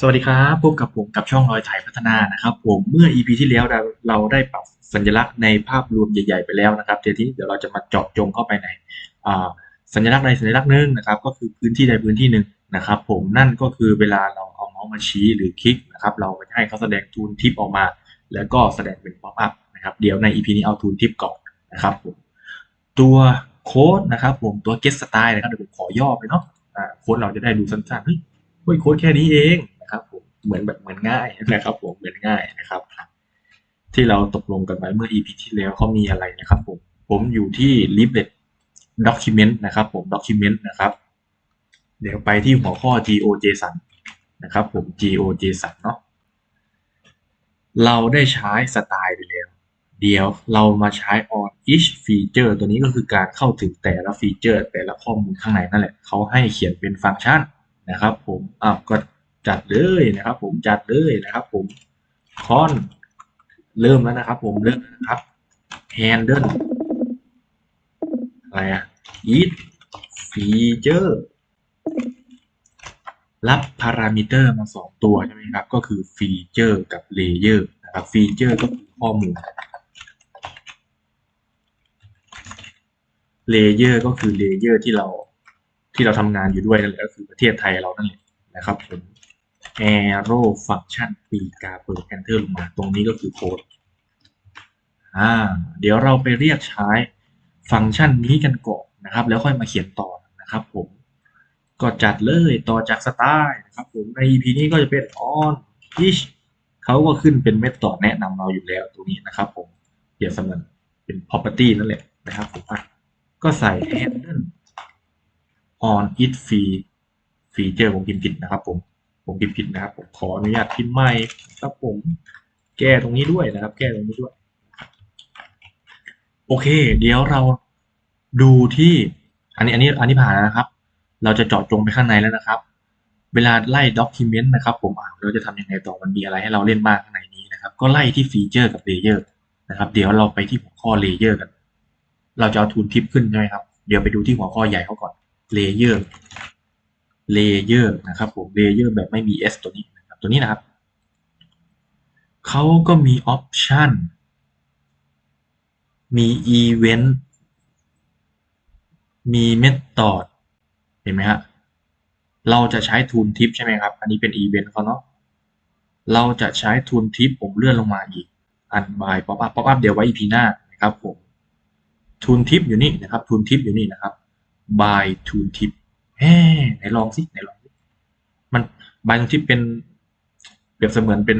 สวัสดีครับพบกับผมกับช่องรอยถ่ายพัฒนานะครับ ผมเมื่อ EP ที่แล้วเราเราได้ปรับสัญลักษณ์ในภาพรวมใหญ่ ๆ ไปแล้วนะครับเดี๋ยวที่เดี๋ยวเราจะมาเจาะจงเข้าไปในสัญลักษณ์ใดสัญลักษณ์หนึ่งนะครับ ก็คือพื้นที่ใดพื้นที่หนึ่งนะครับ ผมนั่นก็คือเวลาเราเอาเมาส์มาชี้หรือคลิกนะครับ เราจะให้เขาแสดงทูนทิปออกมา แล้วก็แสดงเป็นป๊อปอัพนะครับเดี๋ยวใน EP นี้เอาทูนทิปก่อนนะครับผมตัวโค้ดนะครับ ผมตัว get style นะครับเดี๋ยวผมขอย่อไปเนาะโค้ดเราจะได้ดูสั้นๆเฮ้ยโค้ดแค่นี้เอง เหมือนแบบเหมือนง่ายนะครับผมเหมือนง่ายนะครับ ที่เราตกลงกันไว้เมื่อ EP ที่แล้วเขามีอะไรนะครับผมผมอยู่ที่ l i b r e t document นะครับผม document นะครับ เดี๋ยวไปที่หัวข้อ GOJSON นะครับผม GOJSON เนาะเราได้ใช้สไตล์ไปแล้วเดี๋ยวเรามาใช้ on each feature ตัวนี้ก็คือการเข้าถึงแต่ละฟีเจอร์ แต่ละข้อมูลข้างในนั่นแหละเขาให้เขียนเป็นฟังก์ชันนะครับผมอ้าวก็ จัดเลยนะครับ ผมจัดเลยนะครับ ผมคอนเริ่มแล้วนะครับ ผมเริ่มแล้วนะครับ handle อะไรอะ each feature รับพารามิเตอร์มาสองตัวใช่ไหมครับ ก็คือฟีเจอร์กับเลเยอร์นะครับฟีเจอร์ก็คือข้อมูลเลเยอร์ก็คือเลเยอร์ที่เราที่เราทำงานอยู่ด้วยนั่นแหละก็คือประเทศไทยเรานั่นแหละนะครับผม arrow function ปีกาเปิด enter ลงมา ตรงนี้ก็คือโค้ดอ่า เดี๋ยวเราไปเรียกใช้ฟังก์ชันนี้กันก่อนนะครับ แล้วค่อยมาเขียนต่อนะครับผมก็จัดเลยต่อจากสไตล์นะครับผมใน EP นี้ก็จะเป็น on each เขาก็ขึ้นเป็นเมธอดแนะนำเราอยู่แล้วตรงนี้นะครับผมเดี๋ยวเสมือนเป็น property นั่นแหละนะครับผมก็ใส่ handle on it fee feature ผมพิมพ์ผิดนะครับผม ผมพิมพ์ผิดนะครับ ผมขออนุญาตพิมพ์ใหม่ครับผมแก้ตรงนี้ด้วยนะครับ แก้ตรงนี้ด้วย โอเค เดี๋ยวเราดูที่ อันนี้อันนี้อันนี้ผ่านนะครับ เราจะเจาะจงไปข้างในแล้วนะครับ เวลาไล่ด็อกิเมนต์นะครับ ผมอ่านเราจะทำยังไงต่อมันมีอะไรให้เราเล่นบ้างข้างในนี้นะครับ ก็ไล่ที่ฟีเจอร์กับเลเยอร์นะครับ เดี๋ยวเราไปที่หัวข้อเลเยอร์กัน เราจะเอาทูลทิปขึ้นใช่ไหมครับ เดี๋ยวไปดูที่หัวข้อใหญ่เขาก่อนเลเยอร์ เลเยอร์นะครับผมเลเยอร์แบบไม่มี S ตัวนี้นะครับตัวนี้นะครับเขาก็มีออปชันมีอีเวนต์มีเมธอดเห็นไหมฮะเราจะใช้ทูลทิปใช่ไหมครับ อันนี้เป็นอีเวนต์เขาเนาะเราจะใช้ทูลทิปผมเลื่อนลงมาอีกอันบายป๊อปอัพป๊อปอัพเดี๋ยวไว้ EP หน้านะครับผมทูลทิปอยู่นี่นะครับทูลทิปอยู่นี่นะครับ by tool tip แหมไหนลองสิไหนลองสิมัน by tool tip เป็นเปรียบเสมือนเป็น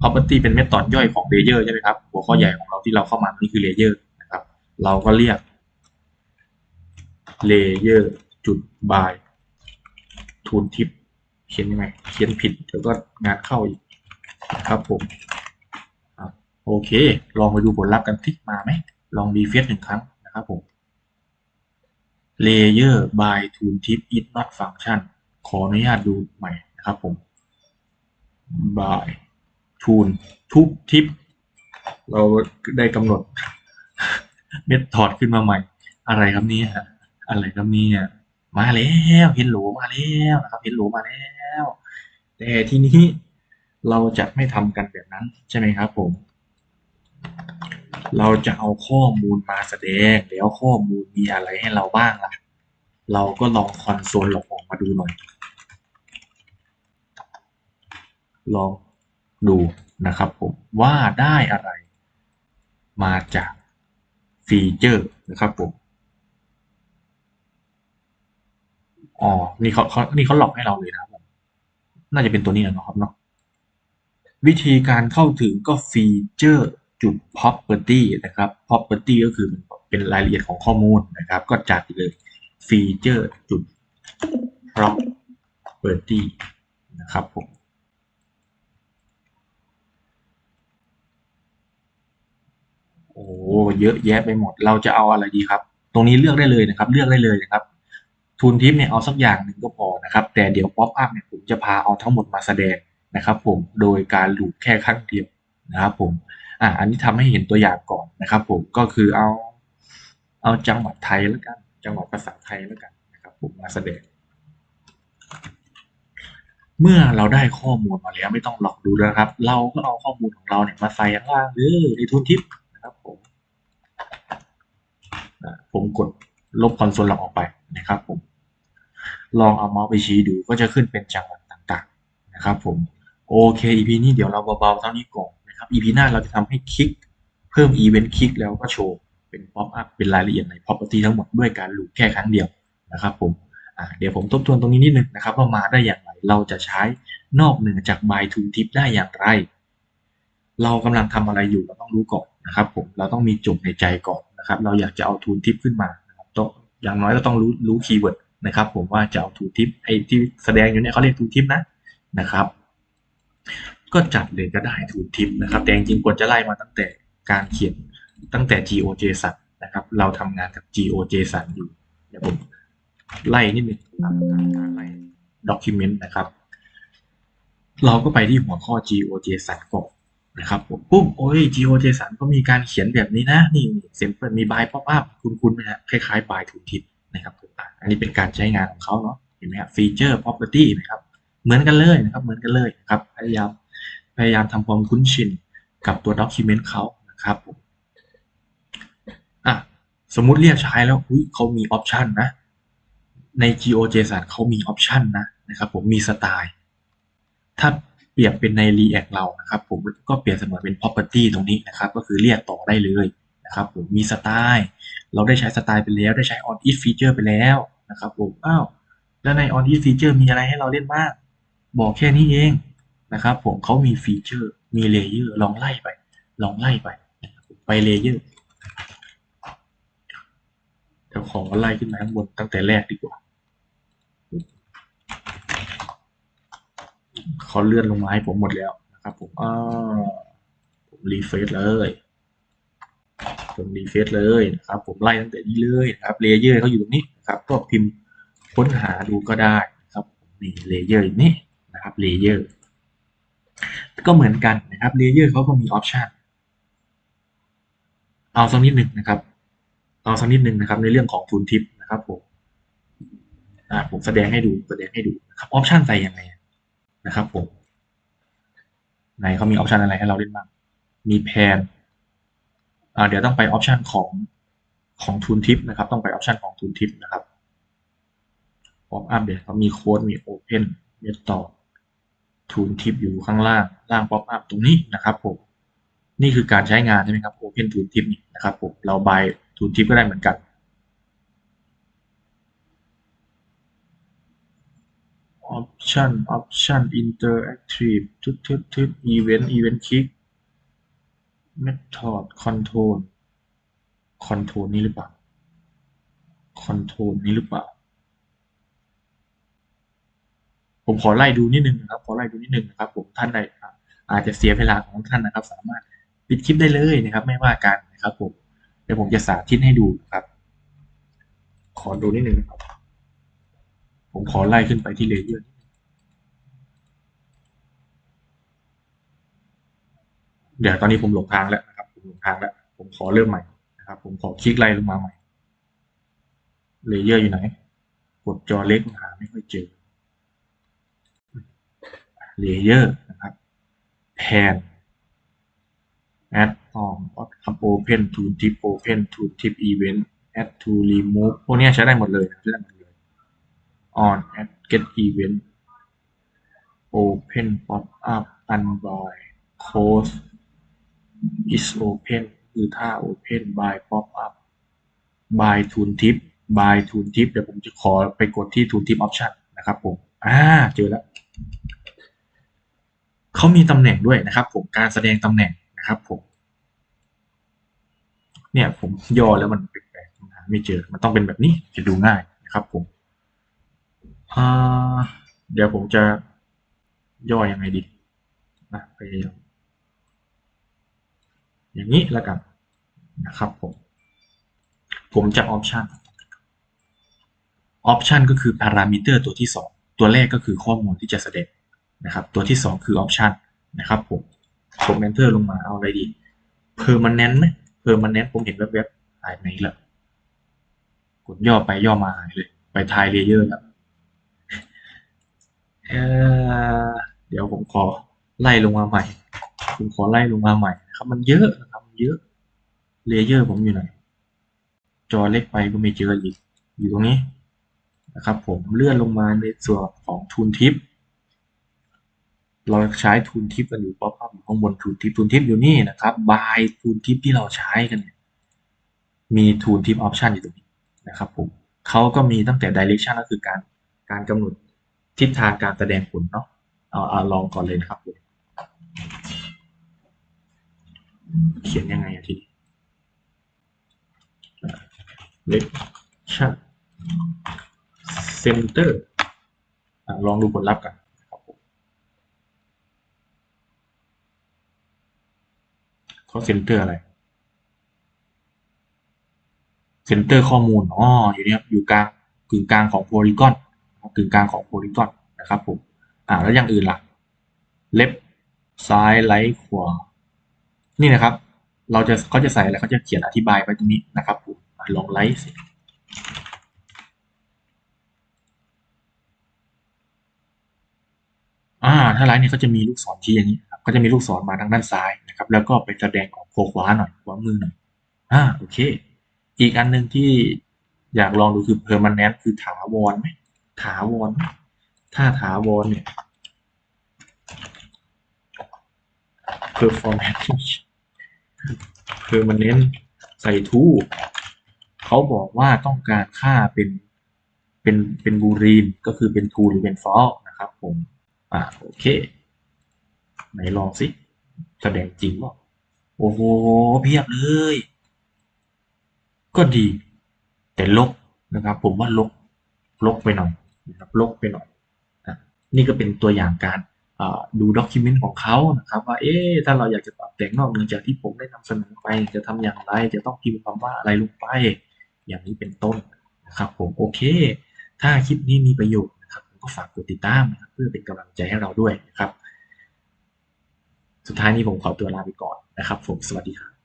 property เป็น method ย่อยของ layer ใช่ไหมครับ หัวข้อใหญ่ของเราที่เราเข้ามานี่คือ layer นะครับ เราก็เรียก layer จุด by tool tip เขียนยังไง เขียนผิดเดี๋ยวก็งานเข้าอีกนะครับผมโอเค ลองไปดูผลลัพธ์กันที่มาไหม ลองรีเฟซหนึ่งครั้งนะครับผม layer by tooltip is not function ขออนุญาตดูใหม่นะครับผม by tool ทุกทิป เราได้กำหนดเมธอดขึ้นมาใหม่ อะไรครับนี่ยอะไรครับเนี่ยมาแล้วเห็นโหลมาแล้วนะครับเห็นโหลมาแล้ว แต่ทีนี้เราจะไม่ทำกันแบบนั้นใช่ไหมครับผม เราจะเอาข้อมูลมาแสดง แล้วข้อมูลมีอะไรให้เราบ้างล่ะ เราก็ลองคอนโซลหลอกออกมาดูหน่อย ลองดูนะครับผมว่าได้อะไร มาจากฟีเจอร์นะครับผมอ๋อ นี่เขาเขานี่เขาหลอกให้เราเลยนะครับผมน่าจะเป็นตัวนี้นะครับเนาะ วิธีการเข้าถึงก็ฟีเจอร์ จุด property นะครับ property ก็คือเป็นรายละเอียดของข้อมูลนะครับ ก็จัดเลยฟีเจอร์จุด property นะครับผมโอ้เยอะแยะไปหมดเราจะเอาอะไรดีครับ ตรงนี้เลือกได้เลยนะครับ เลือกได้เลยนะครับทูนทิปเนี่ยเอาสักอย่างหนึ่งก็พอนะครับ แต่เดี๋ยวป๊อปอัพเนี่ยผมจะพาเอาทั้งหมดมาแสดงนะครับ ผมโดยการลูปแค่ครั้งเดียวนะครับผม อ่าอันนี้ทำให้เห็นตัวอย่างก่อนนะครับ ผมก็คือเอาเอาจังหวัดไทยแล้วกัน จังหวัดภาษาไทยแล้วกันนะครับ ผมมาแสดง เมื่อเราได้ข้อมูลมาแล้วไม่ต้องหลอกดูแล้วนะครับ เราก็เอาข้อมูลของเราเนี่ยมาใส่ข้างล่างเลยในทุนทิปนะครับ ผมผมกดลบคอนโซลหลักออกไปนะครับ ผม ลองเอาเมาส์ไปชี้ดูก็จะขึ้นเป็นจังหวัดต่าง ๆ นะครับ ผมโอเค EP นี้เดี๋ยวเราเบาๆเท่านี้ก่อน นะครับ EP หน้าเราจะทำให้คลิก เพิ่มอีเวนต์คลิกแล้วก็โชว์เป็นป๊อปอัพเป็นรายละเอียดใน property ทั้งหมดด้วยการลูปแค่ครั้งเดียวนะครับผมเดี๋ยวผมทบทวนตรงนี้นิดนึงนะครับว่ามาได้อย่างไรเราจะใช้นอกเหนือจาก by to tip ได้อย่างไร เรากำลังทำอะไรอยู่เราต้องรู้ก่อนนะครับ ผมเราต้องมีจุดในใจก่อนนะครับ เราอยากจะเอาทูนทิปขึ้นมานะครับต้องอย่างน้อยเราต้องรู้รู้คีย์เวิร์ดนะครับ ผมว่าจะเอาทูนทิปไอ้ที่แสดงอยู่เนี่ยเขาเรียกทูนทิปนะนะครับ ก็จัดเลยก็ได้ทูนทิปนะครับ แต่จริงๆควรจะไล่มาตั้งแต่การเขียนตั้งแต่ GOJSON นะครับ เราทำงานกับ GOJSON อยู่เดี๋ยวผมไล่นิดนึงตามการไล่ document นะครับ เราก็ไปที่หัวข้อ GOJSON ก่อนนะครับผมปุ๊บโอ้ย GOJSON ก็มีการเขียนแบบนี้นะ นี่เซมเปิลมี by pop up คุ้นๆไหมฮะคล้ายๆ by tooltip นะครับผมอันนี้เป็นการใช้งานของเขาเนาะเห็นไหมครับ feature property นะครับ เหมือนกันเลยนะครับ เหมือนกันเลยนะครับพยายาม พยายามทำความคุ้นชินกับตัว document เขานะครับผมอะสมมุติเรียกใช้แล้วอุ้ยเขามี option นะใน GeoJSON เขามี option นะนะครับผมมีสไตล์ ถ้าเปรียบเป็นใน React เรานะครับผมก็เปรียบเสมือนเป็น property ตรงนี้นะครับก็คือเรียกต่อได้เลยนะครับผมมีสไตล์ เราได้ใช้สไตล์ไปแล้วได้ใช้ on it feature ไปแล้วนะครับผมอ้าวแล้วใน on it feature มีอะไรให้เราเล่นบ้างบอกแค่นี้เอง นะครับผมเขามีฟีเจอร์มีเลเยอร์ลองไล่ไป ลองไล่ไปไปเลเยอร์เดี๋ยวขอไล่ขึ้นมาข้างบนตั้งแต่แรกดีกว่า เขาเลื่อนลงมาให้ผมหมดแล้วนะครับผมอ่าผมรีเฟรชเลยผมรีเฟรชเลยนะครับผมไล่ตั้งแต่นี้เลยนะครับเลเยอร์เขาอยู่ตรงนี้นะครับก็พิมพ์ค้นหาดูก็ได้นะครับนี่เลเยอร์นี่นะครับเลเยอร์ ก็เหมือนกันนะครับเลเยอร์เขาก็มีออปชันเอาสักนิดหนึ่งนะครับ เอาสักนิดหนึ่งนะครับในเรื่องของทุนทิปนะครับผมอ่าผมแสดงให้ดูแสดงให้ดูนะครับออปชันใส่ยังไงนะครับผมไหนเขามีออปชันอะไรให้เราเล่นบ้างมีแพนอ่าเดี๋ยวต้องไปออปชันของของทุนทิปนะครับ ต้องไปออปชันของทุนทิปนะครับป๊อปอัพเดี๋ยวเขามีโค้ดมีโอเพนเมธอ ทูนทิปอยู่ข้างล่างล่างป๊อปอัพตรงนี้นะครับผมนี่คือการใช้งานใช่ไหมครับ Open Tool Tip นี่นะครับผมเรา buy Tool Tip ก็ได้เหมือนกัน Option Option Interactive ทึบทึบทึบ Event Event Click Method Control Control นี้หรือเปล่า Control นี้หรือเปล่า ผมขอไล่ดูนิดนึงนะครับ ขอไล่ดูนิดนึงนะครับ ผมท่านใดอาจจะเสียเวลาของท่านนะครับ สามารถปิดคลิปได้เลยนะครับ ไม่ว่ากันนะครับ ผมเดี๋ยวผมจะสาธิตให้ดูนะครับ ขอดูนิดนึงนะครับ ผมขอไล่ขึ้นไปที่เลเยอร์เดี๋ยวตอนนี้ผมหลงทางแล้วนะครับ ผมหลงทางแล้ว ผมขอเริ่มใหม่นะครับ ผมขอคลิกไล่ลงมาใหม่เลเยอร์อยู่ไหน กดจอเล็กหาไม่ค่อยเจอ เลเยอร์นะครับแพน add on ทำ open to tip open to tip event add to remove พวกนี้ใช้ได้หมดเลยใช้ได้หมดเลย on add get event open pop up unboy close is open คือถ้า open by pop up by tool tip by tool tip เดี๋ยวผมจะขอไปกดที่ tool tip option นะครับผม อ่า เจอแล้ว เขามีตำแหน่งด้วยนะครับ ผมการแสดงตำแหน่งนะครับผม เนี่ยผมย่อแล้วมันแปลกๆหาไม่เจอ มันต้องเป็นแบบนี้จะดูง่ายนะครับ ผมเดี๋ยวผมจะย่อยังไงดีนะพยายามอย่างนี้แล้วกันนะครับผม ผมจะออปชันออปชันก็คือพารามิเตอร์ตัวที่สองตัวแรกก็คือข้อมูลที่จะแสดง นะครับ ตัวที่สองคือออปชันนะครับผมผมเอนเตอร์ลงมาเอาอะไรดี permanent ไหม permanent ผมเห็นแวบๆหายไปไหนแล้วกดย่อไปย่อมาหายเลย ไปทายเลเยอร์แล้วเเดี๋ยวผมขอไล่ลงมาใหม่ ผมขอไล่ลงมาใหม่ครับ มันเยอะนะครับมันเยอะเลเยอร์ผมอยู่ไหนจอเล็กไปก็ไม่เจออีก อยู่ตรงนี้นะครับ ผมเลื่อนลงมาในส่วนของทูนทิป เราใช้ทูนทิปกันอยู่ป๊อปอัพอยู่ข้างบนทูนทิปทูนทิปอยู่นี่นะครับบายทูนทิปที่เราใช้กันเนี่ยมีทูนทิปออปชันอยู่ตรงนี้นะครับผมเขาก็มีตั้งแต่ direction ก็คือการการกำหนดทิศทางการแสดงผลเนาะเอาเอาลองก่อนเลยนะครับผมเขียนยังไงทีนี้ direction center อะลองดูผลลัพธ์กันนะครับผม เขาเซนเตอร์อะไรเซนเตอร์ข้อมูลอ๋ออยู่เนี่ยอยู่กลางกึ่งกลางของโพลีกอนกึ่งกลางของโพลีกอนนะครับผมอ่าแล้วอย่างอื่นล่ะ เล็บซ้ายไลท์ขวานี่นะครับ เราจะเขาจะใส่อะไรเขาจะเขียนอธิบายไว้ตรงนี้นะครับผมลองไลท์สิอ่าถ้าไลท์เนี่ยเขาจะมีลูกศรชี้อย่างนี้ครับ ก็จะมีลูกศรมาทางด้านซ้ายนะครับ แล้วก็ไปแสดงของโคขวาหน่อยขวามือหน่อยอ่าโอเค อีกอันหนึ่งที่อยากลองดูคือ permanent คือถาวรไหมถาวร ถ้าถาวรเนี่ย performance permanent ใส่ทูเขาบอกว่าต้องการค่าเป็นเป็นเป็นบูรีนก็คือเป็นทูหรือเป็นฟอลนะครับผม อ่าโอเค ไหนลองสิแสดงจริงป่ะโอ้โหเพียบเลย ก็ดี แต่ลกนะครับ ผมว่าลกลกไปหน่อยนะครับลกไปหน่อยอะนี่ก็เป็นตัวอย่างการดูด็อกิเมนต์ของเขานะครับ ว่าเอ๊ะถ้าเราอยากจะปรับแต่งนอกเหนือจากที่ผมได้นำเสนอไปจะทำอย่างไร จะต้องพิมพ์คำว่าอะไรลงไป อย่างนี้เป็นต้นนะครับผมโอเค ถ้าคลิปนี้มีประโยชน์นะครับผมก็ฝากกดติดตามนะครับเพื่อเป็นกำลังใจให้เราด้วยนะครับ สุดท้ายนี้ผมขอตัวลาไปก่อนนะครับ ผมสวัสดีครับ